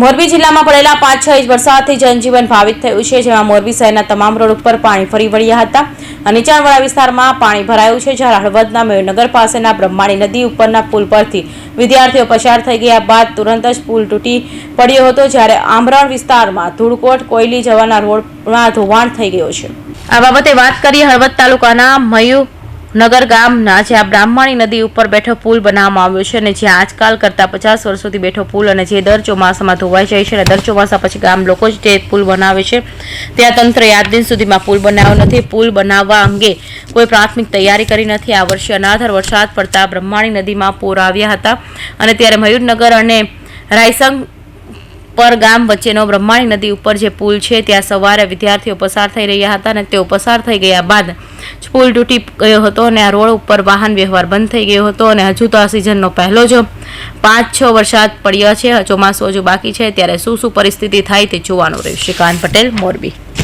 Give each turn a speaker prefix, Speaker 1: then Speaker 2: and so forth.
Speaker 1: મોરબી જિલ્લામાં પડેલા પાંચ છ ઇંચ વરસાદથી જનજીવન ભાવિત થયું છે, જેમાં મોરબી શહેરના તમામ રોડ ઉપર પાણી ફરી વળ્યા હતા. નીચાણવાળા વિસ્તારમાં પાણી ભરાયું છે જ્યારે હળવદના મેયનગર પાસેના બ્રહ્માણી નદી ઉપરના પુલ પરથી વિદ્યાર્થીઓ પસાર થઈ ગયા બાદ તુરંત જ પુલ તૂટી પડ્યો હતો, જ્યારે આમરણ વિસ્તારમાં ધૂળકોટ, કોયલી જવાના રોડમાં ધોવાણ થઈ ગયો છે. આ બાબતે વાત કરીએ હળવદ તાલુકાના મયુ નગર ગામના જ્યાં બ્રાહ્મણી નદી ઉપર બેઠો પુલ બનાવવામાં આવ્યો છે અને જ્યાં આજકાલ કરતા પચાસ વર્ષોથી બેઠો પુલ અને જે દર ચોમાસામાં ધોવાઈ જાય છે અને દર ચોમાસા પછી ગામ લોકો જ તે પુલ બનાવે છે. ત્યાં તંત્રએ આજ સુધીમાં પુલ બનાવ્યો નથી. પુલ બનાવવા અંગે કોઈ પ્રાથમિક તૈયારી કરી નથી. આ વર્ષે અનાધર વરસાદ પડતા બ્રહ્માણી નદીમાં પૂર આવ્યા હતા અને ત્યારે મયુરનગર અને રાયસંગ પર ગામ વચ્ચેનો બ્રહ્માણી નદી ઉપર જે પુલ છે, ત્યાં સવારે વિદ્યાર્થીઓ પસાર થઈ રહ્યા હતા અને તેઓ પસાર થઈ ગયા બાદ પુલ તૂટી ગયો હતો અને આ રોડ ઉપર વાહન વ્યવહાર બંધ થઈ ગયો હતો અને હજુ તો આ સિઝનનો પહેલો જ પાંચ છ વરસાદ પડ્યો છે. ચોમાસું હજુ બાકી છે. ત્યારે શું શું પરિસ્થિતિ થાય તે જોવાનું રહ્યું શ્રીકાંત પટેલ, મોરબી.